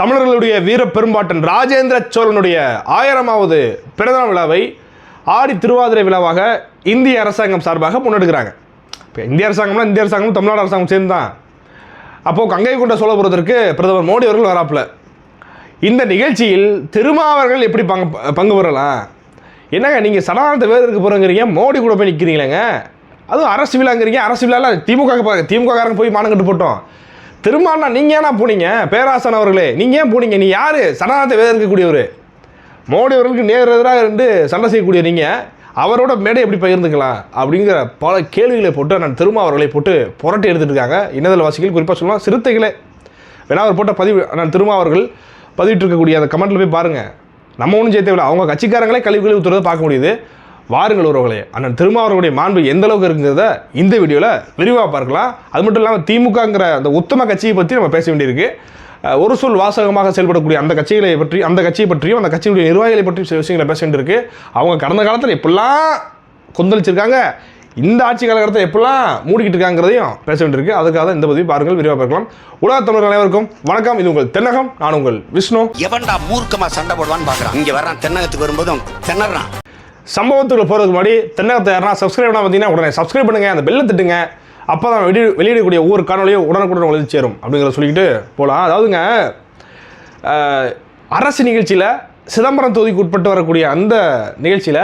தமிழர்களுடைய வீர பெரும்பாட்டன் ராஜேந்திர சோழனுடைய ஆயிரமாவது பிறந்தநாள் விழாவை ஆடி திருவாதிரை விழாவாக இந்திய அரசாங்கம் சார்பாக முன்னெடுக்கிறாங்க. இப்போ இந்திய அரசாங்கம்னா இந்திய அரசாங்கம் தமிழ்நாடு அரசாங்கம் சேர்ந்து தான் அப்போது கங்கை கொண்ட சோழபுரத்திற்கு பிரதமர் மோடி அவர்கள் வராப்புல. இந்த நிகழ்ச்சியில் திருமாவர்கள் எப்படி பங்கு பங்கு பெறலாம்? என்னங்க நீங்கள் சனாதனத்தை வேறு இருக்க போகிறங்கிறீங்க மோடி கூட போய் நிற்கிறீங்களேங்க அதுவும் அரசு விழாங்கிறீங்க அரசு விழாவில் திமுக திமுக காரங்க போய் மானம் கட்டு போட்டோம். திருமாண்ணா நீங்கள் ஏன்னா போனீங்க? பேராசன் அவர்களே நீங்கள் ஏன் போனீங்க? நீ யார்? சனாதனத்தை வேதம் இருக்கக்கூடியவர் மோடி அவர்களுக்கு நேர் எதிராக இருந்து சண்டை செய்யக்கூடிய நீங்கள் அவரோட மேடை எப்படி பகிர்ந்துக்கலாம்? அப்படிங்கிற பல கேள்விகளை போட்டு நான் திருமா அவர்களை போட்டு புரட்டி எடுத்துட்டு இருக்காங்க. இணையதள வாசிகள் குறிப்பாக சொல்லலாம். சிறுத்தைகளே வேணா அவர் போட்ட பதிவு நான் திருமாவர்கள் பதிவிட்டு இருக்கக்கூடிய அந்த கமெண்ட்டில் போய் பாருங்கள் நம்ம ஒன்றும் சேர்த்தவில்லை அவங்க கட்சிக்காரங்களே கழிவு கழிவு ஊற்றுறதை பார்க்க முடியுது. வாருங்கள் உறவுகளே. அண்ணன் திருமாவர்களுடைய மாண்பு எந்த அளவுக்கு இருக்குங்கிறத இந்த வீடியோவில் விரிவாக பார்க்கலாம். அது மட்டும் இல்லாமல் திமுகங்கிற அந்த உத்தம கட்சியை பற்றி நம்ம பேச வேண்டியிருக்கு. ஒரு சொல் வாசகமாக செயல்படக்கூடிய அந்த கட்சிகளை பற்றி அந்த கட்சியை பற்றியும் அந்த கட்சியுடைய நிர்வாகிகளை பற்றியும் சில விஷயங்களை பேச வேண்டியிருக்கு. அவங்க கடந்த காலத்தில் எப்படிலாம் கொந்தளிச்சிருக்காங்க இந்த ஆட்சி காலகட்டத்தை எப்படிலாம் மூடிக்கிட்டு இருக்காங்கிறதையும் பேச வேண்டியிருக்கு. அதுக்காக தான் இந்த பதிவு பாருங்கள் விரிவாக பார்க்கலாம். உலக தமிழர்கள் அனைவருக்கும் வணக்கம். இது உங்கள் தென்னகம் நான் உங்கள் விஷ்ணு. எவன்டா மூர்க்கமா சண்டை போடுவான்னு பாக்குறான். இங்க வர்றான் தென்னகத்துக்கு வரும்போதும் திணறான். சம்பவத்துக்குள்ள போகிறதுக்கு முன்னாடி தென்னகத்தை யாரா சப்ஸ்கிரைப் பண்ணால் பார்த்தீங்கன்னா உடனே சப்ஸ்கிரைப் பண்ணுங்கள் அந்த பெல்லை தட்டுங்க. அப்போ தான் வெளி வெளியிடக்கூடிய ஒவ்வொரு காணொலியும் உடனுக்குடன் உங்களுக்கு சேரும் அப்படிங்கிறத சொல்லிக்கிட்டு போகலாம் அதாவதுங்க அரசு நிகழ்ச்சியில் சிதம்பரம் தொகுதிக்கு உட்பட்டு வரக்கூடிய அந்த நிகழ்ச்சியில்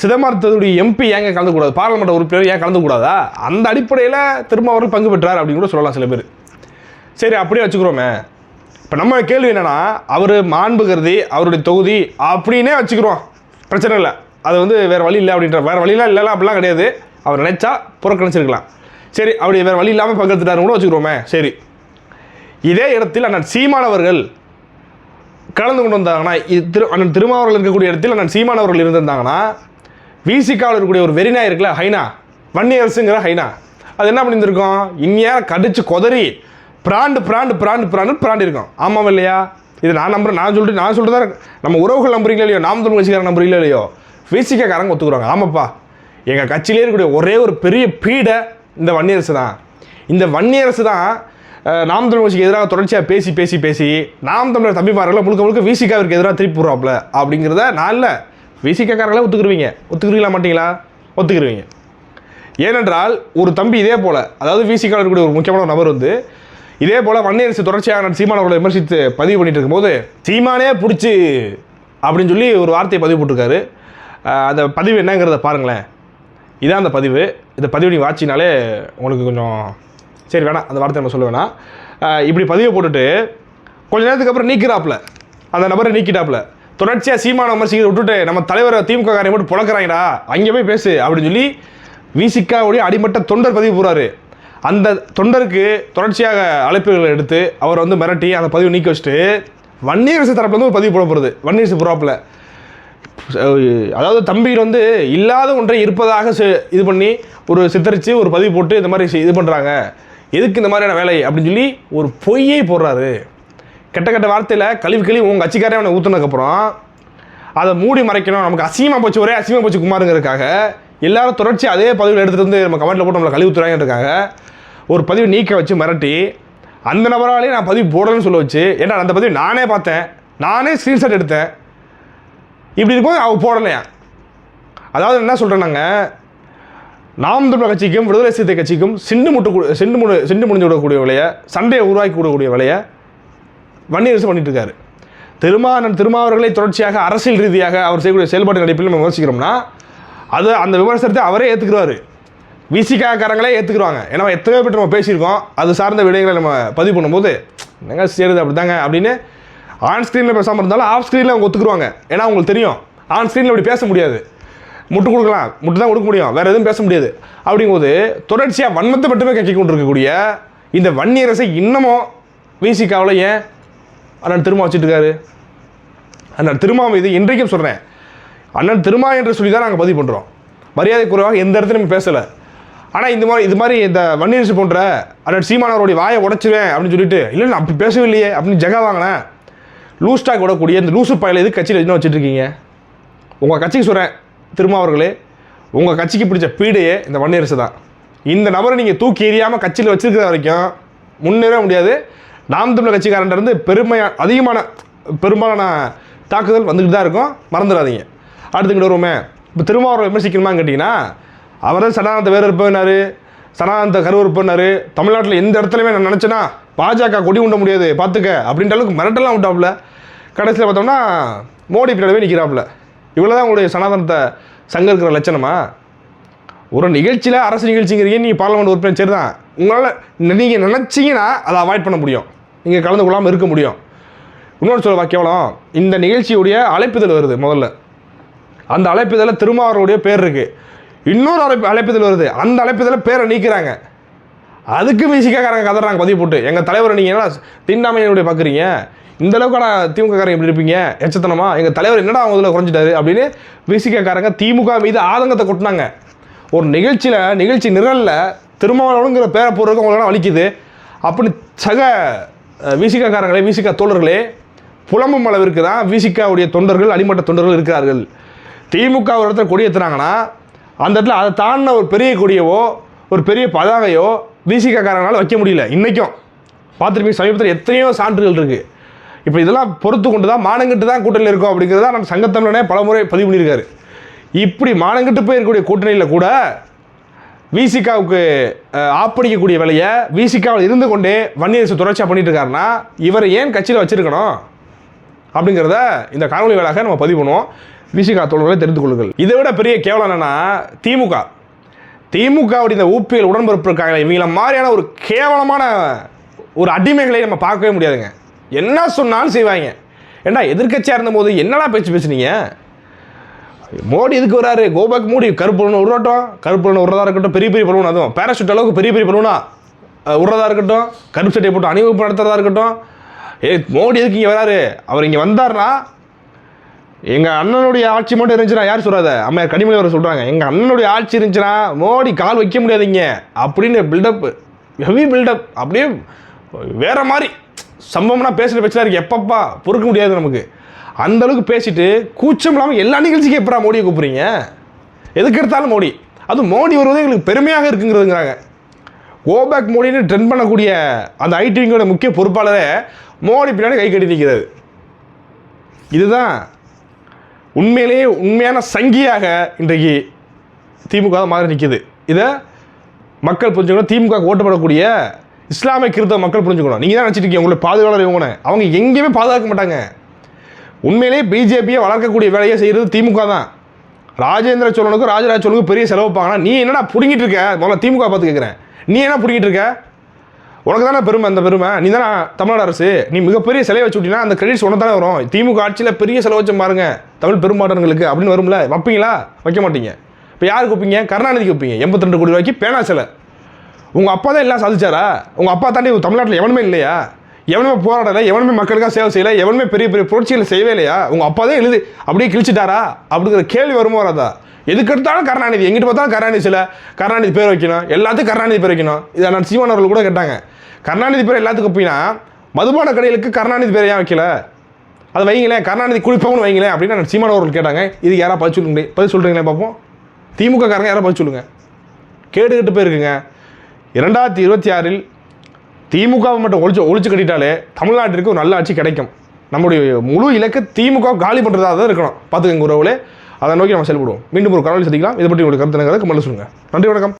சிதம்பரத்துடைய எம்பி ஏங்க கலந்துக்கூடாது பாராளுமன்ற உறுப்பினர் ஏன் கலந்துக்கூடாதா அந்த அடிப்படையில் திரும்ப அவர்கள் பங்கு பெற்றார் அப்படின்னு கூட சொல்லலாம் சில பேர். சரி அப்படியே வச்சுக்கிறோமே. இப்போ நம்ம கேள்வி என்னன்னா அவர் மாண்பு கருதி அவருடைய தொகுதி அப்படின்னே வச்சுக்கிறோம். பிரச்சனை இல்லை. அது வந்து வேறு வழி இல்லை அப்படின்ற வேறு வழியெல்லாம் இல்லைலாம் அப்படிலாம் கிடையாது. அவர் நினச்சா புறக்கணிச்சிருக்கலாம். சரி அப்படி வேறு வழி இல்லாமல் பங்கெடுத்துட்டாரு கூட வச்சுக்கிறோமே சரி. இதே இடத்தில் அண்ணன் சீமானவர்கள் கலந்து கொண்டு வந்தாங்கன்னா இது திரு அண்ணன் திருமாவர்கள் இருக்கக்கூடிய இடத்தில் அண்ணன் சீமானவர்கள் இருந்திருந்தாங்கன்னா விசிகாவில் இருக்கக்கூடிய ஒரு வெறினா இருக்குல்ல ஹைனா. வன்னியரசுங்கிற ஹைனா. அது என்ன பண்ணியிருந்திருக்கோம்? இங்கே கடிச்சு கொதறி பிராண்டு பிராண்டு பிராண்டு பிராண்டு பிராண்டு இருக்கும். ஆமாம் இல்லையா? இது நான் நம்புறேன் நான் சொல்லிட்டு நான் சொல்லிட்டு தான் நம்ம உறவுகள் நம்புறீங்களா இல்லையோ? நாம் தமிழ் வச்சுக்கிற நம்புறீங்களா இல்லையோ? விசிகாரங்க ஒத்துக்குறாங்க ஆமாப்பா. எங்கள் கட்சியிலே இருக்கக்கூடிய ஒரே ஒரு பெரிய பீடை இந்த வன்னியரசு தான். இந்த வன்னியரசு தான் நாம் தமிழ் கட்சிக்கு எதிராக தொடர்ச்சியாக பேசி பேசி பேசி நாம் தமிழர் தம்பிமார்களை முழுக்க முழுக்க விசிகாவிற்கு எதிராக திருப்பி போடுறாப்புல அப்படிங்கிறத நான் இல்லை. விசிகாக்காரங்களே ஒத்துக்குருவீங்க. ஒத்துக்குறீங்களா மாட்டீங்களா? ஒத்துக்குருவீங்க. ஏனென்றால் ஒரு தம்பி இதே போல் அதாவது விசிகாவில் இருக்கக்கூடிய ஒரு முக்கியமான நபர் வந்து இதே போல் வன்னியரசு தொடர்ச்சியாக நான் சீமானவர்களை விமர்சித்து பதிவு பண்ணிட்டு இருக்கும்போது சீமானே பிடிச்சி! அப்படின்னு சொல்லி ஒரு வார்த்தையை பதிவு போட்டிருக்காரு. அந்த பதிவு என்னங்கிறத பாருங்களேன். இதான் அந்த பதிவு. இந்த பதிவு நீங்கள் வாட்சினாலே உங்களுக்கு கொஞ்சம் சரி வேணாம் அந்த வார்த்தை நம்ம சொல்ல வேணாம். இப்படி பதிவை போட்டுட்டு கொஞ்ச நேரத்துக்கு அப்புறம் நீக்கிறாப்புல அந்த நபரை நீக்கிட்டாப்புல. தொடர்ச்சியாக சீமான விமர்சிக்கிறத விட்டுட்டு நம்ம தலைவரை திமுக காரை மட்டும் புழக்கிறாங்கடா அங்கே போய் பேசு அப்படின்னு சொல்லி விசிகாவுடைய அடிமட்ட தொண்டர் பதிவு போகிறாரு அந்த தொண்டருக்கு தொடர்ச்சியாக அழைப்புகளை எடுத்து அவர் வந்து மிரட்டி அந்த பதிவு நீக்கி வச்சுட்டு வன்னியரசு தரப்புலேருந்து ஒரு பதிவு போட போகிறது வன்னியரசு புறாப்பில். அதாவது தம்பியில் வந்து இல்லாத ஒன்றை இருப்பதாக இது பண்ணி ஒரு சித்தரித்து ஒரு பதிவு போட்டு இந்த மாதிரி இது பண்ணுறாங்க எதுக்கு இந்த மாதிரியான வேலை அப்படின்னு சொல்லி ஒரு பொய்யை போடுறாரு. கெட்ட கெட்ட வார்த்தையில் கழிவு கழிவு உங்கள் கட்சிக்காரே அவனை ஊற்றுனதுக்கப்புறம் அதை மூடி மறைக்கணும். நமக்கு அசிங்கமாக போச்சு ஒரே அசிங்கமாக போச்சு குமாருங்கிறதுக்காக எல்லாரும் தொடர்ச்சி அதே பதிவில் எடுத்துகிட்டு வந்து நம்ம கமெண்ட்டில் போட்டு நம்மளை கழிவு ஊற்றுறாங்கிறதுக்காக ஒரு பதிவு நீக்க வச்சு மிரட்டி அந்த நபராலேயே நான் பதிவு போடணும்னு சொல்ல வச்சு ஏன்னா அந்த பதிவு நானே பார்த்தேன். நானே ஸ்க்ரீன்ஷாட் எடுத்தேன். இப்படி இருக்கும்போது அவ போடலையா? அதாவது என்ன சொல்கிறேன்னாங்க நாம் தமிழர் கட்சிக்கும் விடுதலை சிறுத்தை கட்சிக்கும் சிண்டு முட்டு சிண்டு முடி சிண்டு முடிஞ்சு விடக்கூடிய விலையை சண்டையை உருவாக்கி கூடக்கூடிய வேலையை வன்னியரசு பண்ணிட்டு இருக்காரு. திருமாவன் திருமாவர்களை தொடர்ச்சியாக அரசியல் ரீதியாக அவர் செய்யக்கூடிய செயல்பாட்டு நடிப்பில் நம்ம விமர்சிக்கிறோம்னா அது அந்த விமர்சனத்தை அவரே ஏற்றுக்கிறாரு விசிகாக்காரங்களே ஏற்றுக்குருவாங்க ஏன்னா எத்தனையோ பேர் நம்ம பேசியிருக்கோம். அது சார்ந்த விடயங்களை நம்ம பதிவு பண்ணும்போது என்னங்க சேருது அப்படிதாங்க அப்படின்னு ஆன் ஸ்க்ரீனில் பேசாமல் இருந்தாலும் ஆஃப் ஸ்க்ரீனில் அவங்க ஒத்துக்குருவாங்க. ஏன்னா அவங்களுக்கு தெரியும். ஆன் ஸ்க்ரீனில் அப்படி பேச முடியாது. முட்டு கொடுக்கலாம். முட்டு தான் கொடுக்க முடியும். வேறு எதுவும் பேச முடியாது. அப்படிங்கும்போது தொடர்ச்சியாக வன்மத்தை மட்டுமே கக்கி கொண்டிருக்கக்கூடிய இந்த வன்னியரசை இன்னமும் விசிகாவில் ஏன் அண்ணன் திரும்ப வச்சுட்டு இருக்காரு அண்ணன் திருமா மீது இன்றைக்கும் சொல்கிறேன் அண்ணன் திருமா என்று சொல்லி தான் நாங்கள் பதிவு பண்ணுறோம் மரியாதை குறைவாக எந்த இடத்துலையும் பேசலை. ஆனால் இந்த மாதிரி இது மாதிரி இந்த வன்னியரசு போன்ற அண்ணன் சீமானவருடைய வாயை உடச்சிவேன் அப்படின்னு சொல்லிட்டு இல்லை நான் அப்படி பேசவே இல்லையே அப்படின்னு ஜெகா வாங்கினேன். லூஸ் விடக்கூடிய இந்த லூசு பயலை எது கட்சியில் என்ன வச்சுட்ருக்கீங்க? உங்கள் கட்சிக்கு சொல்கிறேன் திருமாவர்களே உங்கள் கட்சிக்கு பிடிச்ச பீடையே இந்த வன்னியரசு தான். இந்த நபரை நீங்கள் தூக்கி எறியாமல் கட்சியில் வச்சிருக்கிற வரைக்கும் முன்னேற முடியாது. நாம் தமிழர் கட்சிக்காரன்ட்ட பெருமையா அதிகமான பெரும்பாலான தாக்குதல் வந்துக்கிட்டு தான் இருக்கும். மறந்துடாதீங்க. அடுத்துக்கிட்டு வருவோமே. இப்போ திருமாவளவன் விமர்சிக்கணுமான்னு கேட்டிங்கன்னா அவர் தான் சடானத்தை வேறு இருப்பினார் சனாதனத்தை பண்ணார் தமிழ்நாட்டில் எந்த இடத்துலையுமே நான் நினச்சேன்னா பாஜக கொடி உண்ட முடியாது பார்த்துக்க அப்படின்ற அளவுக்கு மிரட்டலாம் விட்டாப்புல. கடைசியில் பார்த்தோம்னா மோடி பின்னாடியே நிற்கிறாப்புல இவ்வளோ தான் உங்களுடைய சனாதனத்தை சங்க இருக்கிற லட்சணமா? ஒரு நிகழ்ச்சியில் அரசு நிகழ்ச்சிங்கிறீங்க நீங்கள் பார்லமெண்ட் உறுப்பினர் சரி தான் உங்களால் நீங்கள் நினச்சிங்கன்னா அதை அவாய்ட் பண்ண முடியும். நீங்கள் கலந்து கொள்ளாமல் இருக்க முடியும். இன்னொரு சொல்ல கேவலம். இந்த நிகழ்ச்சியுடைய அழைப்புதல் வருது முதல்ல. அந்த அழைப்புதலில் திருமாவருடைய பேர் இருக்குது இன்னொரு அழைப்பு அழைப்புதல் வருது. அந்த அழைப்புதலில் பேரை நீக்கிறாங்க. அதுக்கு மியூசிக்காரங்க கதறாங்க பதிவு போட்டு. எங்கள் தலைவர் நீங்கள் என்னடா தீண்டாமையினுடைய பார்க்குறீங்க இந்த அளவுக்கான திமுககாரங்க எப்படி இருப்பீங்க? எச்சத்தனமா? எங்கள் தலைவர் என்னடா அவங்க இதில் குறைஞ்சிட்டாரு? அப்படின்னு விசிகாரங்க திமுக மீது ஆதங்கத்தை கொட்டினாங்க. ஒரு நிகழ்ச்சியில் நிகழ்ச்சி நிரலில் திருமாவளவனுங்கிற பேரை போடுறதுக்கு அவங்களால வலிக்குது அப்படின்னு சக விசிகாக்காரங்களே விசிகா தோழர்களே புலம்பும் அளவிற்கு தான் விசிகாவுடைய தொண்டர்கள் அடிமட்ட தொண்டர்கள் இருக்கிறார்கள். திமுக ஒரு இடத்துல கொடியேற்றுனாங்கன்னா அந்த இடத்துல அதை தாண்டின ஒரு பெரிய கொடியவோ ஒரு பெரிய பதாகையோ விசிகாக்காரங்களால வைக்க முடியல. இன்றைக்கும் பார்த்துருப்பீங்க சமீபத்தில் எத்தனையோ சான்றுகள் இருக்குது இப்போ இதெல்லாம் பொறுத்து கொண்டு தான் மானங்கிட்டு தான் கூட்டணியில் இருக்கும் அப்படிங்கிறத நம்ம சங்கத்தமிழனே பல முறை பதிவு பண்ணியிருக்காரு. இப்படி மானங்கிட்டு போய் இருக்கக்கூடிய கூட்டணியில் கூட விசிகாவுக்கு ஆப்படிக்கக்கூடிய வேலையை விசிகாவில் இருந்து கொண்டே வன்னியரசு தொடர்ச்சியாக பண்ணிட்டு இருக்காருன்னா இவரை ஏன் கட்சியில் வச்சிருக்கணும்? அப்படிங்கிறத இந்த காணொலி வேலாக நம்ம பதிவு பண்ணுவோம். விசிகா தோழர்களை தெரிந்து கொள்ளுங்கள். இதை விட பெரிய கேவலம் என்னன்னா திமுக. திமுகவுடைய இந்த ஊப்பியல் உடன்பிறப்பு இருக்காங்க இவங்கள மாதிரியான ஒரு கேவலமான ஒரு அடிமைகளை நம்ம பார்க்கவே முடியாதுங்க. என்ன சொன்னாலும் செய்வாங்க. ஏண்டா எதிர்க்கட்சியாக இருந்தபோது என்னடா பேச்சு பேசுனீங்க? மோடி இதுக்கு வராரு கோபேக் மோடி கருப்பலன் உருவாட்டம். கருப்பலன் கருப்பு விடுறதா இருக்கட்டும் பெரிய பெரிய பலூன் அதுவும். பேராஷூட் அளவுக்கு பெரிய பெரிய பலூனா? அஹ், விடுறதா இருக்கட்டும். கருப்பு சட்டையை போட்டு அணிவகுப்பு நடத்துறதா இருக்கட்டும். ஏ மோடி எதுக்கு இங்கே வராரு அவர் இங்கே வந்தார்னா எங்கள் அண்ணனுடைய ஆட்சி மட்டும் இருந்துச்சுன்னா யார் சொல்கிறாத அம்மா கனிமொழி அவர் சொல்கிறாங்க எங்கள் அண்ணனுடைய ஆட்சி இருந்துச்சுன்னா மோடி கால் வைக்க முடியாதீங்க. அப்படின்னு பில்டப் ஹெவி பில்டப் அப்படியே வேறு மாதிரி சம்பவம்னா பேசுகிற பேச்சலாம் இருக்கு. எப்பப்பா? பொறுக்க முடியாது நமக்கு. அந்தளவுக்கு பேசிட்டு கூச்சம் இல்லாமல் எல்லா நிகழ்ச்சிக்கும் எப்படா மோடியை கூப்பிட்றீங்க? எதுக்கு எடுத்தாலும் மோடி. அதுவும் மோடி வருவது எங்களுக்கு பெருமையாக இருக்குங்கிறதுங்கிறாங்க. கோபேக் மோடின்னு ட்ரெண்ட் பண்ணக்கூடிய அந்த ஐடிவிங்கோட முக்கிய பொறுப்பாளரே மோடி பின்னாடி கை கட்டி நிற்கிறது இதுதான் உண்மையிலேயே உண்மையான சங்கியாக இன்றைக்கு திமுக தான் மாதிரி நிற்கிது இதை மக்கள் புரிஞ்சுக்கணும். திமுக ஓட்டப்படக்கூடிய இஸ்லாமிய கிறிஸ்தவ மக்கள் புரிஞ்சுக்கணும். நீங்கள் தான் நினச்சிட்டு இருக்கீங்க உங்களை பாதுகாவலர் இவங்க அவங்க எங்கேயுமே பாதுகாக்க மாட்டாங்க. உண்மையிலேயே பிஜேபியை வளர்க்கக்கூடிய வேலையை செய்கிறது திமுக தான். ராஜேந்திர சோழனுக்கும் ராஜராஜ சோழனுக்கும் பெரிய செலவு வைப்பாங்கன்னா நீ என்னடா பிடுங்கிட்டு இருக்க? முதல்ல திமுக பார்த்து கேட்குறேன் நீ என்ன பிடிங்கிட்டு இருக்க? உனக்கு தானே பெருமை அந்த பெருமை? நீ தானே தமிழ்நாடு அரசு? நீ மிகப்பெரிய சிலை வச்சு அந்த கிரெடிட்ஸ் உனக்கு தானே வரும்? திமுக ஆட்சியில் பெரிய செலவு வச்சு பாருங்க தமிழ் பெரும்பாட்டங்களுக்கு அப்படின்னு வரும்ல? வைப்பீங்களா? வைக்க மாட்டீங்க. இப்போ யாருக்கு வைப்பீங்க? கருணாநிதிக்கு வைப்பீங்க. எண்பத்தி ரெண்டு கோடி ரூபாய்க்கு பேனா சிலை. உங்கள் அப்பா தான் எல்லாம் சாதிச்சாரா? உங்கள் அப்பா தாண்டி தமிழ்நாட்டில் எவனுமே இல்லையா? எவனுமே போராடலை எவனுமே மக்களுக்காக சேவை செய்யலை எவனுமே பெரிய பெரிய புரட்சிகளை செய்யவே இல்லையா? உங்கள் அப்பா தான் எழுதி அப்படியே கிழிச்சிட்டாரா? அப்படிங்கிற கேள்வி வருமோ வராதா? எதுக்கு எடுத்தாலும் கருணாநிதி. எங்கிட்ட பார்த்தாலும் கருணாநிதி சில கருணாநிதி பேர் வைக்கணும். எல்லாத்துக்கும் கருணாநிதி பேர் வைக்கணும். இதை நான் சீமான் அவர்கள் கூட கேட்டாங்க. கருணாநிதி பேர் எல்லாத்துக்கும் அப்படின்னா மதுபான கடைகளுக்கு கருணாநிதி பேர் ஏன் வைக்கல? அது வைங்களேன் கருணாநிதி குளிப்பவனு வைங்களேன் அப்படின்னு நான் சீமான் அவர்கள் கேட்டாங்க. இதுக்கு யாராக பதில் சொல்லுங்க பதில் சொல்கிறீங்களே பார்ப்போம். திமுக காரங்க யாராவது பதில் சொல்லுங்கள் கேட்டுக்கிட்டு போயிருக்குங்க. இரண்டாயிரத்தி இருபத்தி ஆறில் திமுகவை மட்டும் ஒழிச்சு ஒழிச்சு கட்டிட்டாலே தமிழ்நாட்டிற்கு ஒரு நல்ல ஆட்சி கிடைக்கும். நம்முடைய முழு இலக்கு திமுக காலி பண்ணுறதா தான் இருக்கணும். பார்த்துக்கங்க உறவுலே அதை நோக்கி நம்ம செயல்படுவோம். மீண்டும் ஒரு கனவில் சந்திக்கலாம். இதை பற்றி உங்களுக்கு கருத்து எனக்கு கமெண்ட்ல சொல்லுங்கள் நன்றி வணக்கம்.